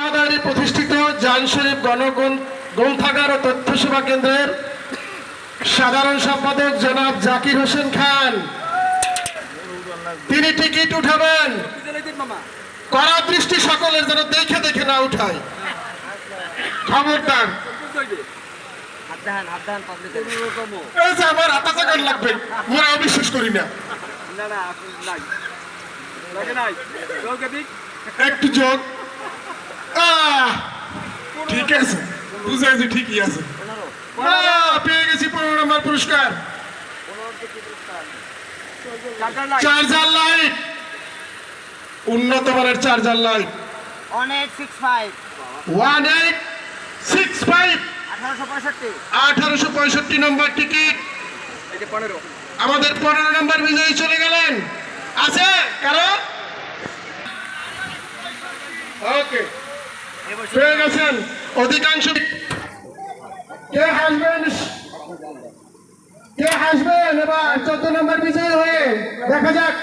প্রতিষ্ঠিত জান শরীফ গণগ্রন্থ গ্রন্থাগার ও তথ্য সেবা কেন্দ্রের সাধারণ সম্পাদক জনাব জাকির হোসেন খান। তিনি টিকিট উঠাবেন। কড়া দৃষ্টি সকলের যেন দেখে দেখে না উঠায়। খবরদার। আমার চাকার লাগবে? মোরা অবিশ্বাস করি না। একটু যোগ। ঠিক আছে বুঝেছি ঠিকই আছে। পনেরো পেয়ে গেছি পনেরো নম্বর পুরস্কার। Charger light. উন্নত মানের charger light. One eight six five one eight six five আঠারোশো পঁয়ষট্টি। আঠারোশো পঁয়ষট্টি নম্বর টিকিট। আমাদের পনেরো নম্বর বিজয়ী চলে গেলেন। আছে? কারও? ওকে পেয়ে গেছেন। অধিকাংশ কে হাসবেন? কে হাসবেন? এবার চোদ্দ নম্বর বিজয়ী হয়ে দেখা যাক।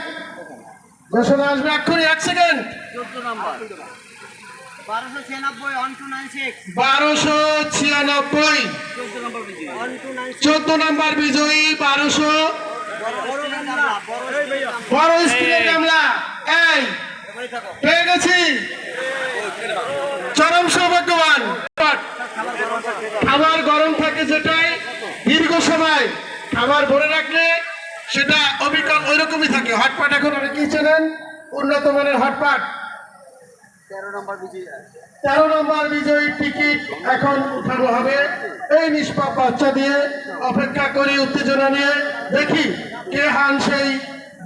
ঘোষণা আসবে এক্ষুনি এক সেকেন্ড। চোদ্দ নম্বর। বারোশো ছিয়ানব্বই ওয়ান টু নাইন সিক্স বারোশো ছিয়ানব্বই। চোদ্দ নম্বর বিজয়ী। বারোশো। বড় বড় কামলা এই পেয়ে গেছি। চরম সৌভাগ্যবান। খাবার গরম থাকে যেটাই দীর্ঘ সময়। খাবার ভরে রাখলে সেটা অবিকল ওই রকমই থাকে। হটপাট এখন অনেকেই চেনেন? উন্নত মানের হটপাট। তেরো নম্বর বিজয়ী টিকিট এখন উঠানো হবে। এই নিষ্পাপ বাচ্চা দিয়ে অপেক্ষা করি উত্তেজনা নিয়ে। দেখি কে হান সেই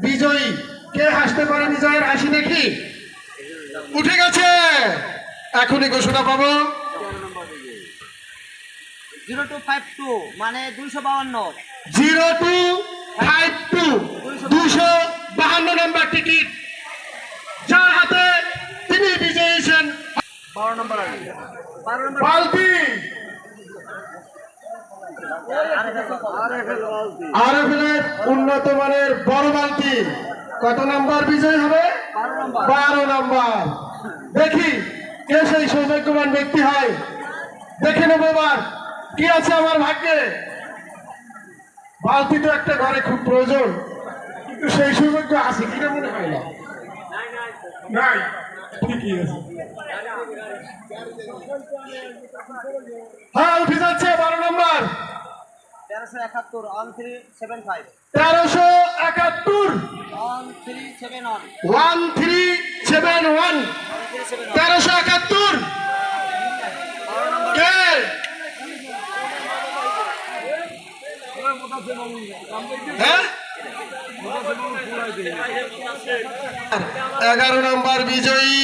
বিজয়ী। কে হাসতে পারে বিজয়ের হাসি দেখি? উঠে গেছে! এখনই ঘোষণা পাবো। জিরো টু ফাইভ টু মানে দুইশো বাউান্ন। জিরো টু ফাইভ টু দুশো বাহান্ন নম্বর টিকিট। যার হাতে তিনি বিজয়ী হয়েছেন বারো নম্বর বারো নম্বর বালতি। আরএফএলের উন্নত মানের বড় বালতি। কত নাম্বার বিজয় হবে? বারো নাম্বার। দেখি। কে সেই সৌভাগ্যবান ব্যক্তি হয়। দেখে নেব এবার, কি আছে আমার ভাগ্যে? বালতি তো একটা ঘরে খুব প্রয়োজন, কিন্তু সেই সৌভাগ্য আছে কিনা মনে হয় না। আছে। হ্যাঁ উঠে যাচ্ছে, বারো নম্বর। তেরোশো একাত্তর ওয়ান থ্রি সেভেন ফাইভ তেরোশো একাত্তর। One three seven one one three seven one তেরোশো একাত্তর। হ্যাঁ? এগারো নম্বর বিজয়ী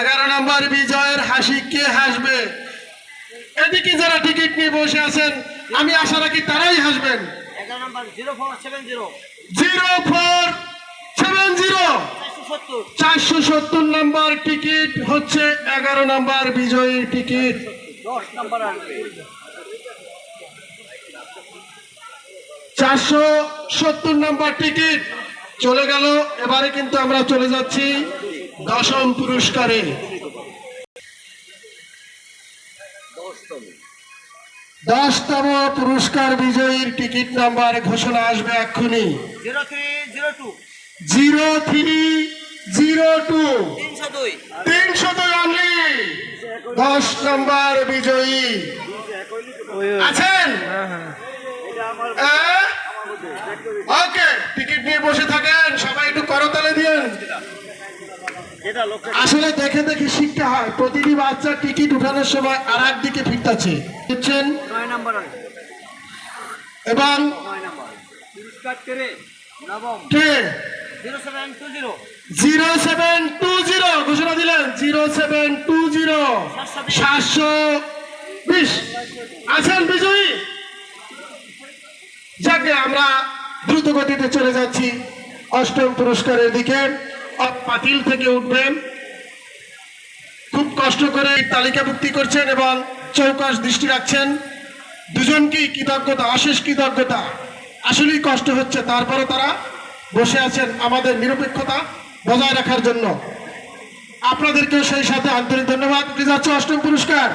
এগারো নম্বর বিজয়ের হাসি কে হাসবে? এদিকে যারা টিকিট নিয়ে বসে আছেন আমি আশা রাখি তারাই হাসবেন। Zero four seven zero. চারশো সত্তর। নম্বর টিকিট হচ্ছে এগারো নম্বর বিজয়ীর টিকিট। চারশো সত্তর নম্বর টিকিট চলে গেল। এবারে কিন্তু আমরা চলে যাচ্ছি দশম পুরস্কারে। দশতম পুরস্কার বিজয়ীর টিকিট নাম্বার ঘোষণা আসবে এক্ষুনি। Zero three zero two. Zero three zero two. তিনশো দুই। তিনশো অনলি দশ নম্বর বিজয়ী। আছেন? ওকে টিকিট নিয়ে বসে থাকেন। সবাই একটু করতালে দিয়েন। আসলে দেখে দেখে শিখতে হয়। প্রতিটি বাচ্চার টিকিট উঠানোর সময় আর একদিকে ফিরতেছে। এবং zero seven two zero. Zero seven two zero. ঘোষণা দিলেন জিরো সেভেন টু জিরো। সাতশো বিশ। আছেন বিজয়ী? যাকে আমরা দ্রুত গতিতে চলে যাচ্ছি। অষ্টম পুরস্কারের দিকে। পাতিল থেকে উঠবেন। খুব কষ্ট করে তালিকাভুক্তি করছেন এবং চৌকাশ দৃষ্টি রাখছেন। দুজনকেই কৃতজ্ঞতা, অশেষ কৃতজ্ঞতা? আসলেই কষ্ট হচ্ছে। তারপরে তারা বসে আছেন আমাদের নিরপেক্ষতা বজায় রাখার জন্য। আপনাদেরকেও সেই সাথে আন্তরিক ধন্যবাদ। যাচ্ছে অষ্টম পুরস্কার।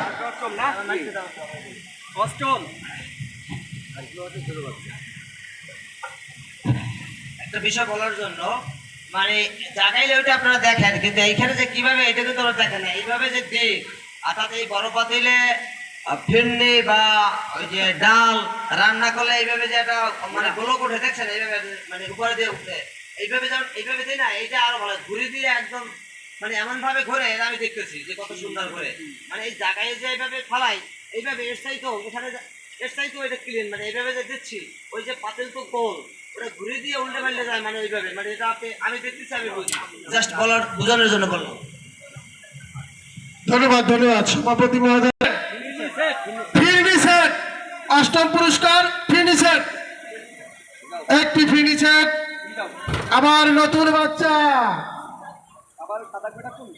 একটা বিষয় বলার জন্য মানে জাগাইলে ওইটা আপনারা দেখেন, কিন্তু এইখানে যে কীভাবে, এটা কিন্তু ওরা দেখেন এইভাবে যে দিক অর্থাৎ এই বড় পাতিলে ফিরনি বা ওই যে ডাল রান্না করলে এইভাবে যে একটা মানে গোলক উঠে, দেখছেন? এইভাবে মানে উপরে দিয়ে উঠে। এইভাবে যেমন, এইভাবে দিই না, এইটা আরও ভালো, ঘুরে দিয়ে একদম মানে এমন ভাবে ঘুরে আমি দেখতেছি, যে কত সুন্দর করে মানে এই জায়গায় যে এইভাবে ফালাই, এইভাবে এসটাই তো এখানে এসটাই তো এটা ক্লিন মানে এইভাবে যে দিচ্ছি, ওই যে পাতিল তো গোল ঘুরে দিয়ে উল্টে পাল্টে যায় মানে এইভাবে। মানে এটা আপনি আমি দেখতেছি আমি বুঝি। জাস্ট বলার বোঝানোর জন্য বললাম। ধন্যবাদ ধন্যবাদ। সভাপতি মহোদয়। ফিরনি সেট অষ্টম পুরস্কার ফিরনি সেট। একটি ফিরনি সেট। আবার নতুন বাচ্চা। আবার সাদা কোন?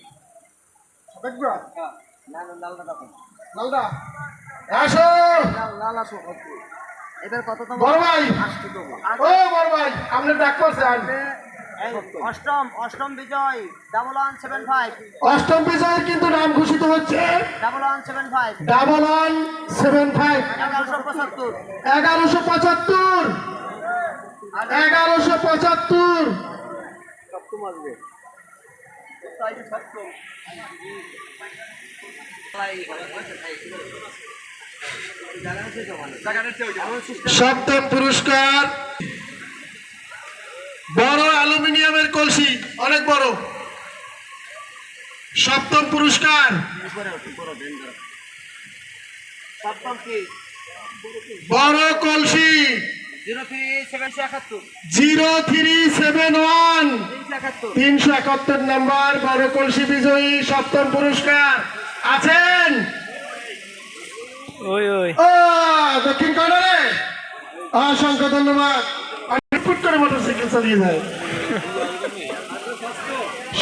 না না লালটা দেখুন লালদা আসো। লাল লাল আসো এবার কত তোমার বড় ভাই। ও বড় ভাই আপনি ডাক করছেন। অষ্টম অষ্টম বিজয় ডাবল ওয়ান সেভেন ফাইভ অষ্টম বিজয়ের কিন্তু নাম ঘোষিত হচ্ছে। Double one seven five double one seven five এগারোশো পঁচাত্তর। এগারোশো পঁচাত্তর। এগারোশো পঁচাত্তর। সপ্তম আসবে। সপ্তম সপ্তম পুরস্কার। বড় অ্যালুমিনিয়ামের কলসি, অনেক বড়। সপ্তম পুরস্কার। বড় কলসি। Zero three seven one. তিনশো একাত্তর বড় কলসি বিজয়ী সপ্তম পুরস্কার। আছেন? ওই ওই। দক্ষিণ কর্নারে। অসংখ্য ধন্যবাদ। ফুট করে মোটরসাইকেল চালিয়ে যায়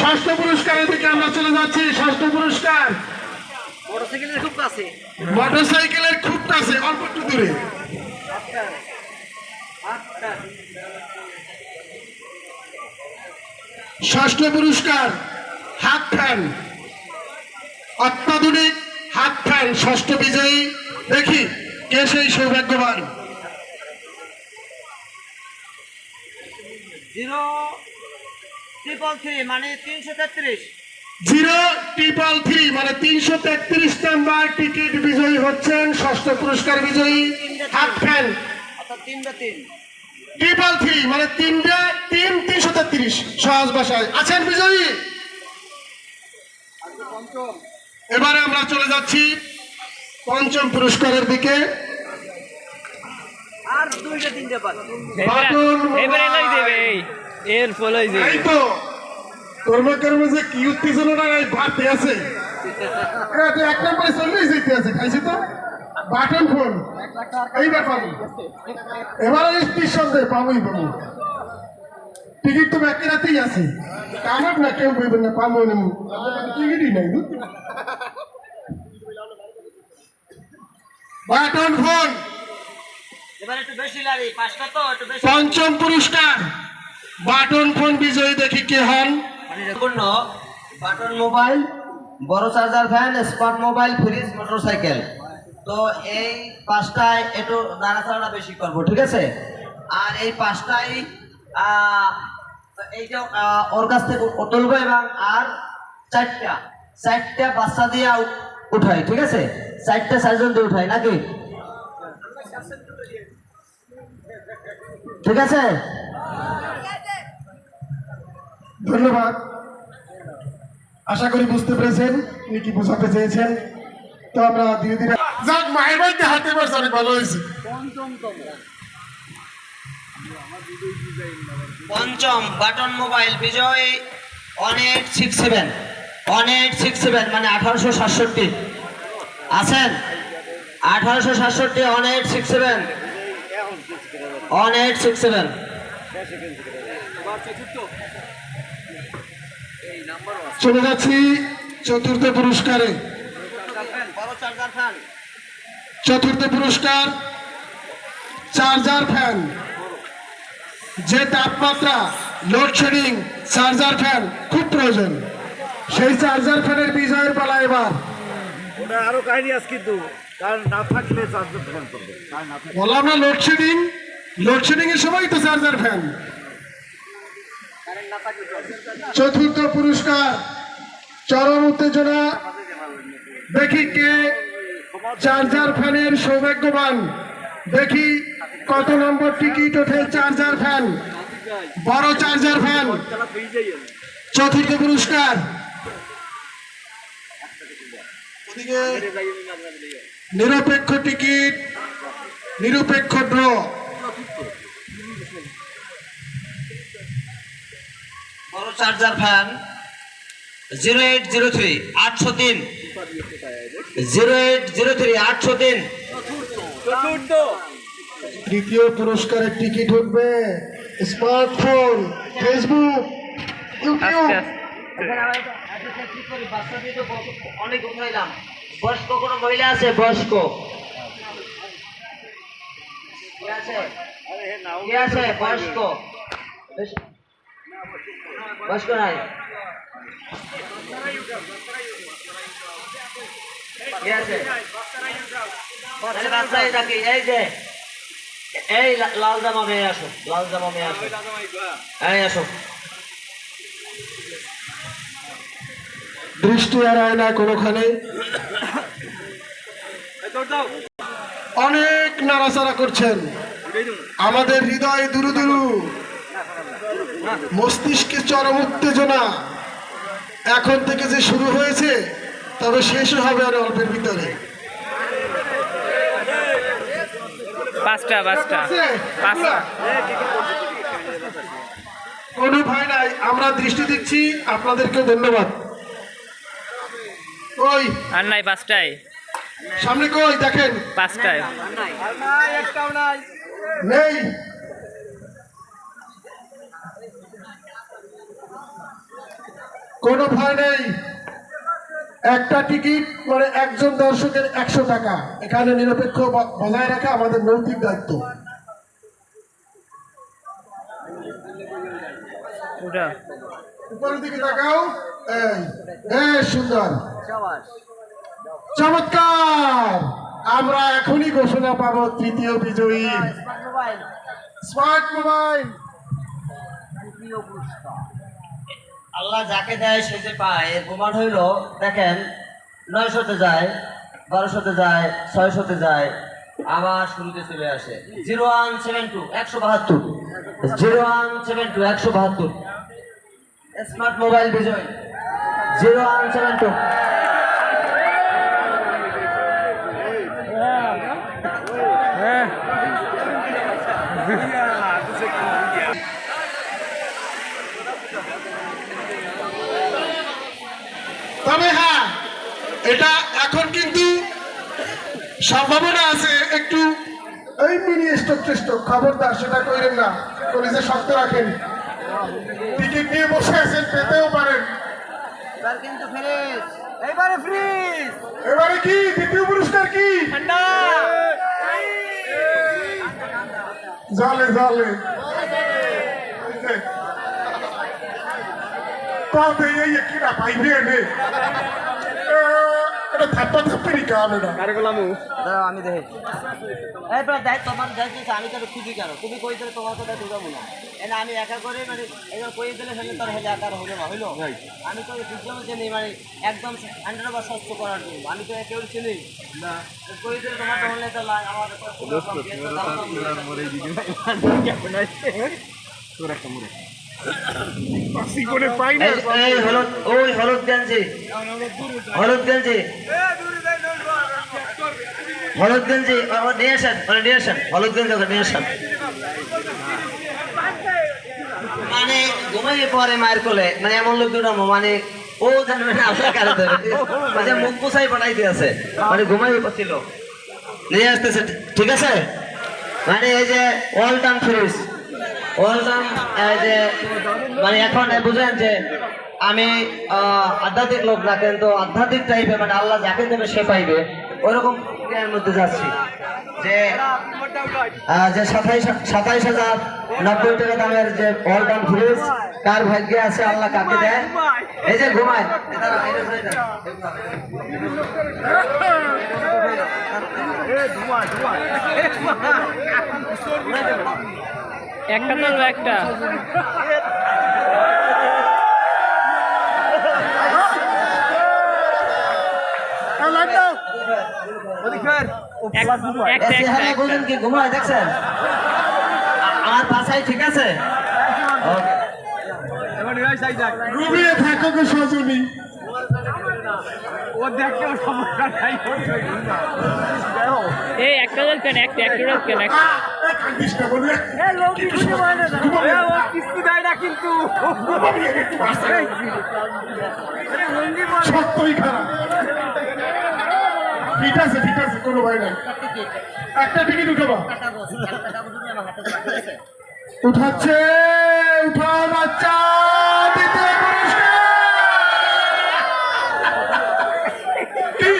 ষষ্ঠ পুরস্কারের দিকে আমরা চলে যাচ্ছি ষষ্ঠ পুরস্কার। মোটরসাইকেলের খুব কাছে। মোটরসাইকেলের খুব কাছে অল্প একটু দূরে। ষষ্ঠ পুরস্কার হাত ফ্যান। অত্যাধুনিক হাত ফ্যান ষষ্ঠ বিজয়ী। দেখি কে সেই সৌভাগ্যবান? জিরো ট্রিপল থ্রি মানে তিনশো তেত্রিশ। জিরো ট্রিপল থ্রি মানে তিনশো তেত্রিশ নাম্বার টিকিট বিজয়ী হচ্ছেন ষষ্ঠ পুরস্কার বিজয়ী হাফ ফ্যান তিনটা তিন। ট্রিপল থ্রি মানে তিনটে তিন তিনশো তেত্রিশ। সহজ ভাষায়। আছেন বিজয়ী? এবারে আমরা চলে যাচ্ছি পঞ্চম পুরস্কারের দিকে আর দুইটা তিনটে পাঁচ বাটন এবারে এই এর ফলই এই দেবে তো কর্মে কর্মে যে কি উত্তেজনা এই ভাতে আছে? এক নম্বরে চল্লিশ যেতে আছে খাইছি তো? বাটন ফোন এইবার পাবো এবার নিঃসন্দেহে পাবোই পাবো টিকিট তো ব্যাকি রাতেই আছে। আমার না কেউ বইবেন না পাবো না টিকিটই নাই? বাটন ফোন পঞ্চম পুরস্কার। বাটন ফোন বিজয়ী দেখি কে হন। পূর্ণ বাটন মোবাইল বড় charger fan smart mobile fridge motorcycle. তো এই পাঁচটায় একটু নাড়াচাড়া বেশি করব ঠিক আছে? আর এই পাঁচটাই এইটা ওর কাছ থেকে তুলবো এবং আর চারটা চারটা বাচ্চা দিয়ে উঠাই ঠিক আছে? চারটা সাইজন দিয়ে উঠাই নাকি? ঠিক আছে? ধন্যবাদ। আশা করি বুঝতে পেরেছেন উনি কি বোঝাতে চেয়েছেন। তো আমরা ধীরে ধীরে যাক মায়ের বাড়িতে হাতে পারছে অনেক ভালো হয়েছে। পঞ্চমতম পঞ্চম বাটন মোবাইল বিজয় one eight six seven one eight six seven মানে আঠারোশো সাতষট্টি। আছেন? আঠারোশো সাতষট্টি one eight six seven one eight six seven চলে যাচ্ছি চতুর্থ পুরস্কারে। চতুর্থ পুরস্কার, চার্জার ফ্যান। যে তাপমাত্রা লোডশেডিং চার্জার ফ্যান, খুব প্রয়োজন। সেই চার্জার ফ্যানের বিজয়ের পালা এবার। আরও কাহিনী আছে কিন্তু। কারণ না থাকলে চার্জার ফ্যান করবে। বললাম না লোডশেডিং লোডশেডিং এর সময় তো চার্জার ফ্যান চতুর্থ পুরস্কার, চরম উত্তেজনা। দেখি কে চার্জার ফ্যানের সৌভাগ্যবান। দেখি কত নম্বর টিকিট ওঠে চার্জার ফ্যান বড় চার্জার ফ্যান চতুর্থ পুরস্কার। ওদিকে নিরপেক্ষ টিকিট নিরপেক্ষ ড্র। বড় charger fan zero eight zero three আটশো তিন। জিরো এইট জিরো থ্রি আটশো তিন। তৃতীয় পুরস্কারের টিকিট উঠবে স্মার্টফোন ফেসবুক ইউটিউব। বয়স্ক কোনো মহিলা আছে? বয়স্ক। বয়স্ক। নাই। এই যে। এই লাল জামা মেয়ে আসো, লাল জামা মেয়ে আসো। এই আসো। দৃষ্টি এড়ায় না কোনোখানে। অনেক নাড়াচাড়া করছেন। আমাদের হৃদয় দুরু দুরু। মস্তিষ্কে চরম উত্তেজনা। এখন থেকে যে শুরু হয়েছে তবে শেষও হবে আর অল্পের ভিতরে। পাঁচটা পাঁচটা। পাঁচটা। কোনো ভয় নাই আমরা দৃষ্টি দিচ্ছি। আপনাদেরকে ধন্যবাদ। ওই আর নাই পাঁচটায়। সামনে কই? দেখেন। পাঁচটায়। নেই। কোনো ভয় নেই। একটা টিকিট মানে একজন দর্শকের একশো টাকা। এখানে নিরপেক্ষ বজায় রাখা আমাদের নৈতিক দায়িত্ব। ওটা উপরের দিকে তাকাও। এই সুন্দর। চমৎকার। আমরা এখনই ঘোষণা পাবো তৃতীয় বিজয়ী। Smart mobile. আল্লাহ যাকে দেয় সে যে পায়। এর প্রমাণ হইল, দেখেন, নয়শোতে যায়, বারোশোতে যায়, ছয়শোতে যায়, আবার শুরুতে চলে আসে। জিরো ওয়ান সেভেন টু, একশো বাহাত্তর। জিরো ওয়ান সেভেন টু, একশো বাহাত্তর। স্মার্ট মোবাইল বিজয় জিরো ওয়ান সেভেন টু। তবে হ্যাঁ এটা এখন কিন্তু সম্ভাবনা আছে একটু এই মিনি স্টক খবরদার সেটা করেন না। কলিজে শক্ত রাখেন। টিকিট নিয়ে বসে আছেন পেতেও পারেন এবার কিন্তু ফ্রিজ এইবারে ফ্রিজ। এবারে কি? দ্বিতীয় পুরস্কার কি? জালে জালে। এই কিনা পাইবে থাপ্পা আমি দেখি তোমার আমি তোর খুবই কেন? তুমি কই দিলে তোমার কথা ঢুকাবো না? এনে আমি একা করে মানে এবার কই দিলে সেটা তোর হেলে আকার হলো না হইল? আমি তো বুঝলাম যে নেই মানে একদম হান্ড্রেড বা স্বচ্ছ করার জন্য। আমি তো একেও চিনি না। কই দিলে তোমার তো হলে তো আমার তো কোনো সম্পর্ক এই- ওই মানে নিয়ে আসেন হলুদ গেঞ্জি মানে ঘুমাইয়ে পরে মায়ের কোলে মানে এমন লোক দুটো মানে ও জানবে না কারও মানে মুখ পোছাই বানাইতে আছে। মানে ঘুমাইয়ে পড়ছিল। নিয়ে আসতেছে, ঠিক আছে? মানে এই যে অল টাইম ফ্রিজ এই যে মানে এখন বুঝেন যে, আমি আধ্যাত্মিক লোক না, কিন্তু আধ্যাত্মিক টাইপের মানে আল্লাহ যাকে দেবে সে পাইবে। ওরকম প্রক্রিয়ার মধ্যে যাচ্ছি। যে যে সাতাইশ সাতাইশ হাজার নব্বই টাকা দামের যে অলটাম ফ্রিজ কার ভাগ্যে আছে, আল্লাহ কাকে দেয়? এই যে ঘুমায়। দাও। একটা তো একটা। ঘুমায় দেখছেন? আমার বাসায় ঠিক আছে? Okay. থাকো গো সজনী এই একটা রোল কেন? একটা একটা রোল কেন? একটা কান্দিস না বলে সত্যই খারাপ। ঠিক আছে ঠিক আছে কোনো ভয় নাই। একটা টিকিট উঠাবা। উঠাচ্ছে উঠা বাচ্চা দ্বিতীয় পুরস্কার কি?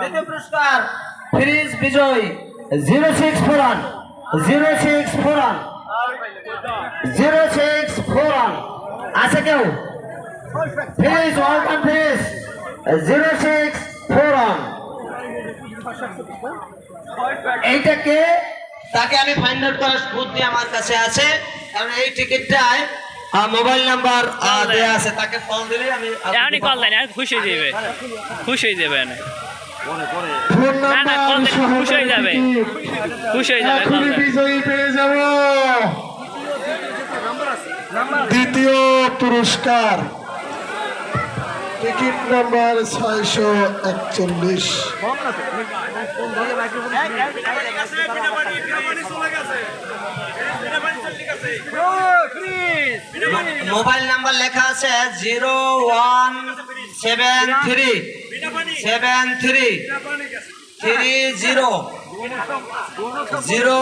দ্বিতীয় পুরস্কার ফ্রিজ বিজয়। Zero six four one zero six four one zero six four one. আছে কেউ? Fridge Walton fridge zero six four one. এইটাকে তাকে আমি ফাইন্ড আউট করার বুদ্ধি আমার কাছে আছে কারণ এই টিকিটটায় মোবাইল নাম্বার দেওয়া আছে তাকে ফোন দিলে আমি এখনই কল দেন আর খুশি হয়ে যাবে খুশি হয়ে যাবে না না, না, কল দিলে খুশি হয়ে যাবে। খুশি হয়ে যাবে কল বিজয়ী পেয়ে যাব দ্বিতীয় পুরস্কার টিকিট নাম্বার ছয়শো একচল্লিশ মোবাইল নাম্বার লেখা আছে zero one seven three seven three three zero zero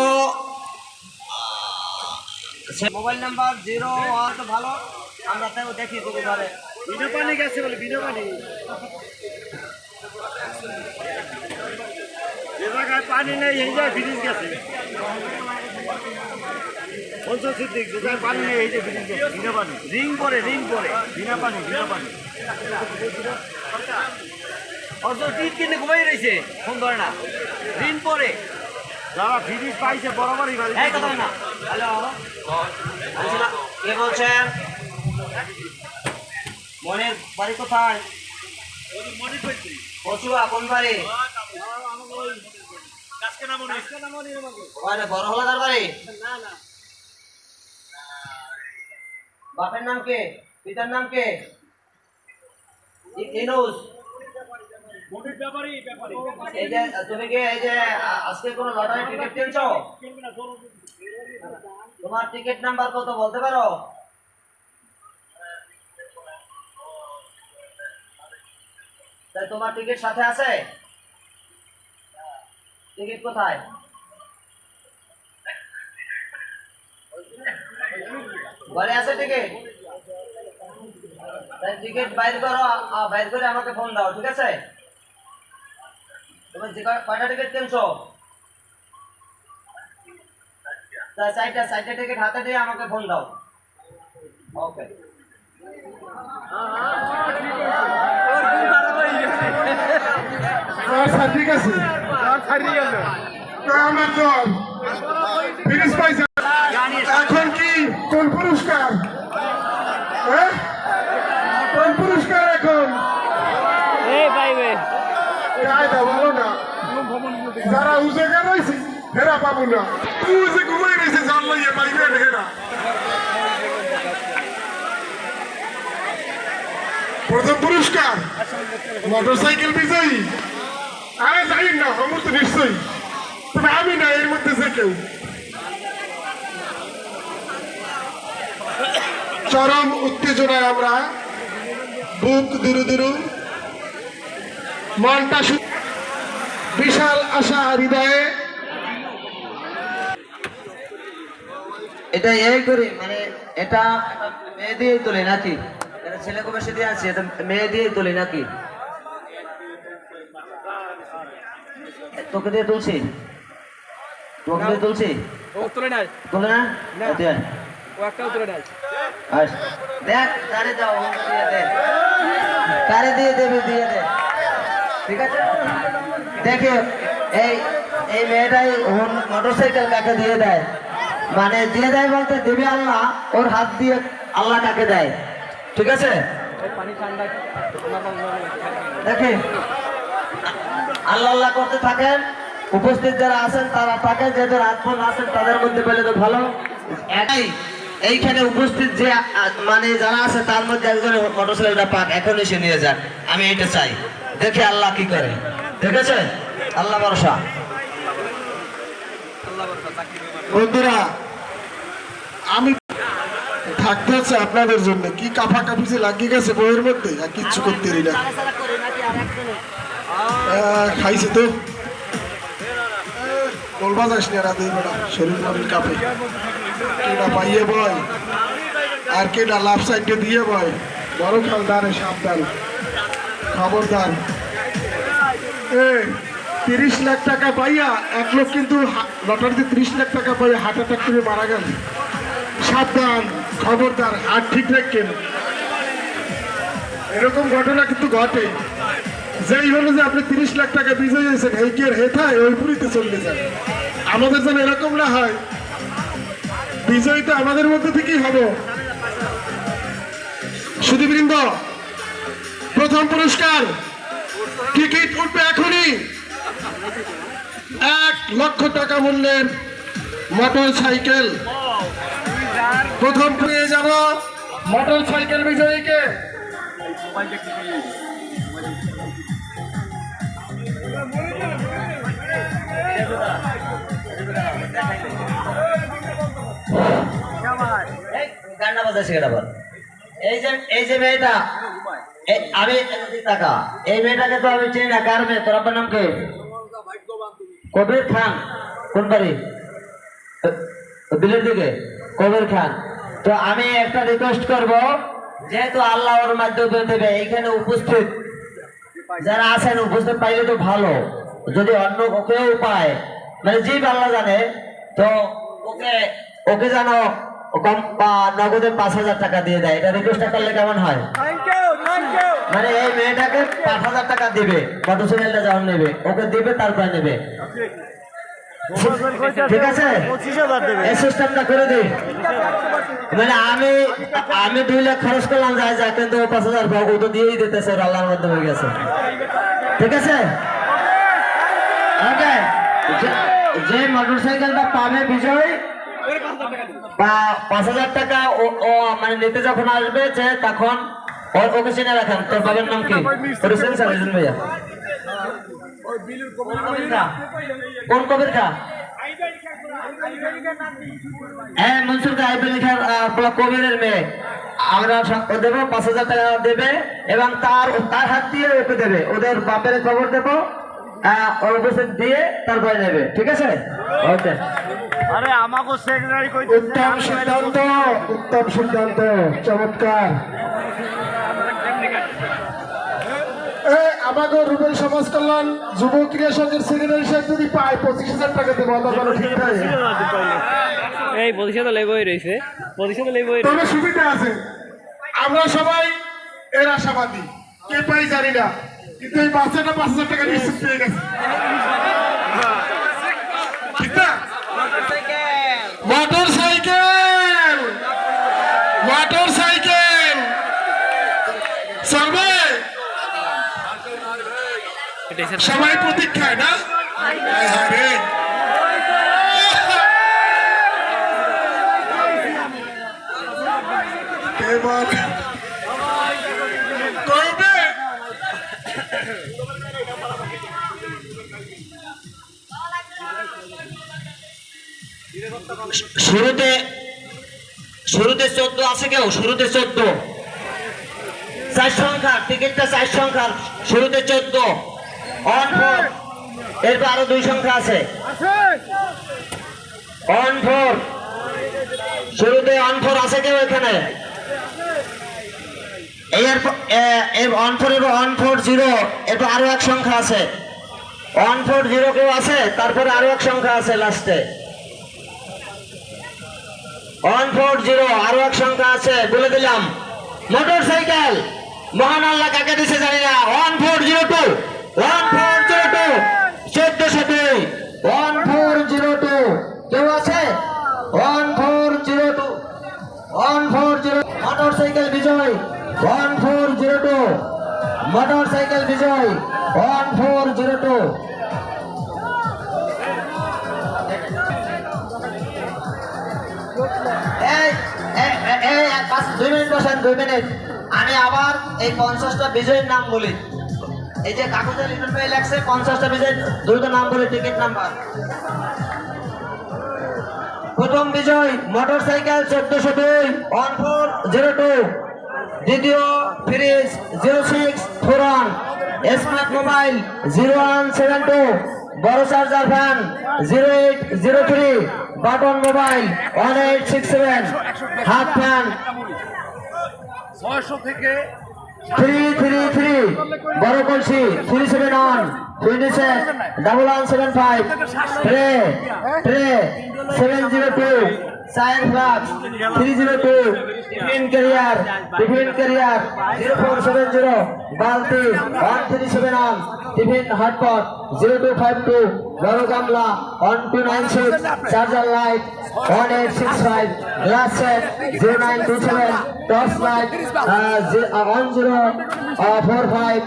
mobile number zero one তো ভালো। আমরা তাও দেখি যদি পারে বিনা গেছে বলে বিনা পানি নেই, এই জায়গায় ব্রিজ গেছে। পঞ্চাশ সিদ্দিক পানি নেই এই যে বিনা পানি। রিং পরে রিং পরে। বিনা পানি বিনা পানি। টিপ কিনে ঘুমাই রয়েছে ফোন ধরে না। দিন পরে। যারা ব্রিজ পাইছে বরাবরই বাড়ি এই কথা না। হ্যালো কে বলছেন? মনের বাড়ি কোথায়? কচুয়া কোন বাড়ি? ওখানে বড় হলাদার বাড়ি? বাপের নাম কে? পিতার নাম কে? ইনুস এই যে তুমি কি? এই যে আজকে কোনো লটারি টিকিট কিনছো? তোমার টিকিট নাম্বার কত বলতে পারো? তাই তোমার টিকিট সাথে আছে? টিকিট কোথায়? ঘরে আছে টিকিট টিকিট বাইর করো বাইর করে আমাকে ফোন দাও ঠিক আছে? তুমি যে কয়টা টিকিট কিনছো? তা চারটা চারটা টিকিট হাতে দিয়ে আমাকে ফোন দাও। ওকে আচ্ছা ঠিক আছে। তো আমার দল ফিনিশ পাইছে এখন কি কোন পুরস্কার। হ্যাঁ? কোন পুরস্কার এখন। কায়দা বলো না। যারা রয়েছে হেরা পাবো না। তুই যে ঘুমাই রয়েছে জান লইয়ে পাইবে হেরা। প্রথম পুরস্কার। মোটরসাইকেল বিজয়ী। আরে জানি না আমার তো নিশ্চয়ই। তবে আমি না এর মধ্যে যে কেউ। চরম উত্তেজনায় আমরা বুক দুরু দুরু মনটা বিশাল আশা হৃদয়ে। এটা এই করি মানে এটা মেয়ে দিয়েই তুলি নাকি? এটা ছেলে কবে সে দিয়ে আছি এটা মেয়ে দিয়েই তুলি নাকি? তোকে দিয়ে তুলছি। তোকে দিয়ে তুলছি? তুলে নাই তুলে না? দেখ দাও দিয়ে দে। দিয়ে দেবে দিয়ে দে। ঠিক আছে? দেখে এই এই মেয়েটাই কাকে দিয়ে দেয়? মানে দিয়ে দেয় বলতে দেবে আল্লাহ ওর হাত দিয়ে আল্লাহ কাকে দেয়? ঠিক আছে? দেখে আল্লাহ আল্লাহ করতে থাকেন। উপস্থিত যারা আছেন তারা থাকেন। যাদের রাতভর আছেন তাদের মধ্যে পেলে তো ভালো। একাই। এইখানে উপস্থিত যে মানে যারা আছে, তার মধ্যে একজন মোটরসাইকেলটা পাক, এখন এসে নিয়ে যান আমি এটা চাই। দেখে আল্লাহ কি করে। ঠিক আছে আল্লাহ ভরসা। বন্ধুরা, আমি থাকতে হচ্ছে আপনাদের জন্য। কি কাফা কাফি যে লাগিয়ে গেছে বইয়ের মধ্যে? আর কিচ্ছু করতে না। খাইছে তো। বলবা যাস না রাতে শরীর কাপে। কেডা পাইয়ে বয়। আর কেডা সাইডে দিয়ে বয়। বড় সাবধান। খবরদার। এ, তিরিশ লাখ টাকা পাইয়া এক লোক কিন্তু লটারিতে তিরিশ লাখ টাকা পাইয়া হার্ট অ্যাটাক করে মারা গেল। সাবধান, খবরদার হাত ঠিক রাখেন। এরকম ঘটনা কিন্তু ঘটে। যেই হলো যে আপনি তিরিশ লাখ টাকা বিজয় হয়েছেন, এই কি হেথায়? ওই পুরীতে চলে যান। আমাদের যেন এরকম না হয়। বিজয় তো আমাদের মধ্যে থেকেই হব। সুদীবৃন্দ প্রথম পুরস্কার। টিকিট উঠবে এখনই। এক লক্ষ টাকা মূল্যের মোটর সাইকেল প্রথম পেয়ে যাব মোটর সাইকেল বিজয়ীকে। এই যে এই যে মেয়েটা আমি টাকা এই মেয়েটাকে তো আমি তোর কবির খান কোন বাড়ি বিলের দিকে কবির খান তো আমি একটা রিকোয়েস্ট করব যেহেতু আল্লাহ ওর মাধ্যমে দেবে এইখানে উপস্থিত যারা আছেন উপস্থিত পাইলে তো ভালো যদি অন্য কেউ পায় মানে যে আল্লাহ জানে তো ওকে ওকে কম নগদে পাঁচ হাজার টাকা দিয়ে দেয়। এটা রিকোয়েস্ট করলে কেমন হয়? মানে এই মেয়েটাকে পাঁচ হাজার টাকা দিবে মোটরসাইকেলটা যখন নেবে ওকে দিবে তারপরে নেবে। ঠিক আছে? এই সিস্টেমটা করে দিই মানে আমি আমি দুই লাখ খরচ করলাম যাই যা কিন্তু ও পাঁচ হাজার ও তো দিয়েই দিতেছে ওর আল্লাহর মধ্যে হয়ে গেছে। ঠিক আছে? ওকে যে মোটরসাইকেলটা পাবে বিজয় পাঁচ হাজার টাকা ও মানে নিতে যখন আসবে যে তখন ওর ওকে চিনে রাখেন। তোর বাবার নাম কি? ভাইয়া। কোন কবির খা? হ্যাঁ মনসুর লেখার কবিরের মেয়ে। আমরা দেবো, পাঁচ হাজার টাকা দেবে এবং তার তার হাত দিয়ে ওকে দেবে। ওদের বাপের খবর দেবো। আহ, ওর দিয়ে তারপরে নেবে ঠিক আছে? ওকে। আরে আমাকে সেক্রেটারি কই উত্তম সিদ্ধান্ত উত্তম সিদ্ধান্ত চমৎকার। এ, আমাকে রুবেল সমাজ কল্যাণ যুব ক্রিয়া সংঘের সেক্রেটারি সাহেব যদি পায় পঁচিশ হাজার টাকা দেবো ঠিক নাই। এই পজিশন তো লেবই রয়েছে তো লেবই তবে সুবিধা আছে। আমরা সবাই এর আশাবাদী। কে পাই জানি না। কিন্তু এই বাচ্চাটা পাঁচ হাজার টাকা নিশ্চিত পেয়ে গেছে। ঠিক না মোটর সাইকেল মোটর সাইকেল চলবে সবাই প্রতীক্ষায় না? রে। এবার শুরুতে শুরুতে চোদ্দ আছে কেউ? শুরুতে চোদ্দ। চার সংখ্যা, টিকিটটা চার সংখ্যা। শুরুতে চোদ্দ। অন ফোর এরপর আরও দুই সংখ্যা আছে। অন ফোর আছে এর ওয়ান ফোর এবং ওয়ান ফোর জিরো এরপর আরও এক সংখ্যা আছে। ওয়ান ফোর জিরো কেউ আছে? তারপরে আরও এক সংখ্যা আছে লাস্টে ওয়ান ফোর জিরো আরও এক সংখ্যা আছে, বলে দিলাম। মোটর সাইকেল মহান আল্লাহ কাকে দিছে জানি না। One four zero two one four zero two চোদ্দশো দুই ওয়ান ফোর জিরো টু কেউ আছে? One four zero two one four zero motorcycle বিজয় one four zero two motorcycle বিজয় ওয়ান ফোর জিরো টু দুই মিনিট বসেন, দুই মিনিট। আমি আবার এই পঞ্চাশটা বিজয়ীর নাম বলি। এই যে কাগজে লিটন ভাই লেখছে, পঞ্চাশটা বিজয় দ্রুত নাম বলি টিকিট নাম্বার প্রথম বিজয় মোটর সাইকেল চোদ্দশো দুই ওয়ান ফোর জিরো টু দ্বিতীয় fridge zero six four one smart mobile zero one seven two বড় charger fan zero eight zero three button mobile one eight six seven half fan ছয়শো থেকে three three three. বড় কলসি three seven one twenty seven double one seven five tray tray seven zero two. Science flask three zero two tiffin carrier tiffin carrier zero four seven zero বালতি one three seven one tiffin hot pot zero two five two বড় গামলা one two nine six charger light one eight six five glass set zero nine two seven torch light one zero four five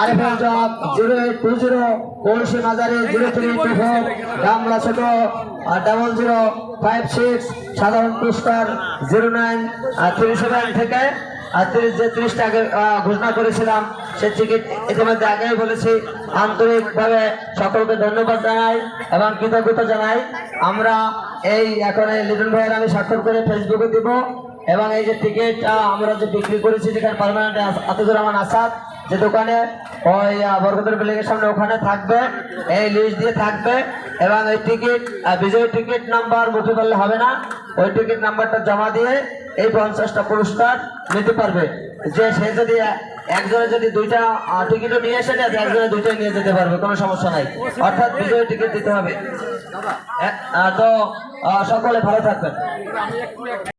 RFL job zero eight two zero কলসি মাজারি zero three two four গামলা ছোট double zero five six সাধারণ পুরস্কার zero nine three seven থেকে আর তিরিশ যে ত্রিশটা আগে ঘোষণা করেছিলাম সে টিকিট ইতিমধ্যে আগেই বলেছি। আন্তরিকভাবে সকলকে ধন্যবাদ জানাই এবং কৃতজ্ঞতা জানাই। আমরা এই এখন এই লিটন ভাইয়ের আমি স্বাক্ষর করে ফেসবুকে দিব। এবং এই যে টিকিট আমরা যে বিক্রি করেছি যেখানে পারমানেন্ট আতিকুর রহমান আসাদ যে দোকানে, ওই বরকতের বিল্ডিংয়ের সামনে ওখানে থাকবে, এই লিস্ট দিয়ে থাকবে, এবং এই টিকিট বিজয়ী টিকিট নাম্বার মুঠে পারলে হবে না, ওই টিকিট নাম্বারটা জমা দিয়ে এই পঞ্চাশটা পুরস্কার নিতে পারবে। যে, সে যদি একজনে যদি দুইটা টিকিটও নিয়ে এসে যায় একজনে দুইটাই নিয়ে যেতে পারবে, কোনো সমস্যা নাই। অর্থাৎ বিজয়ী টিকিট দিতে হবে। তো সকলে ভালো থাকবেন।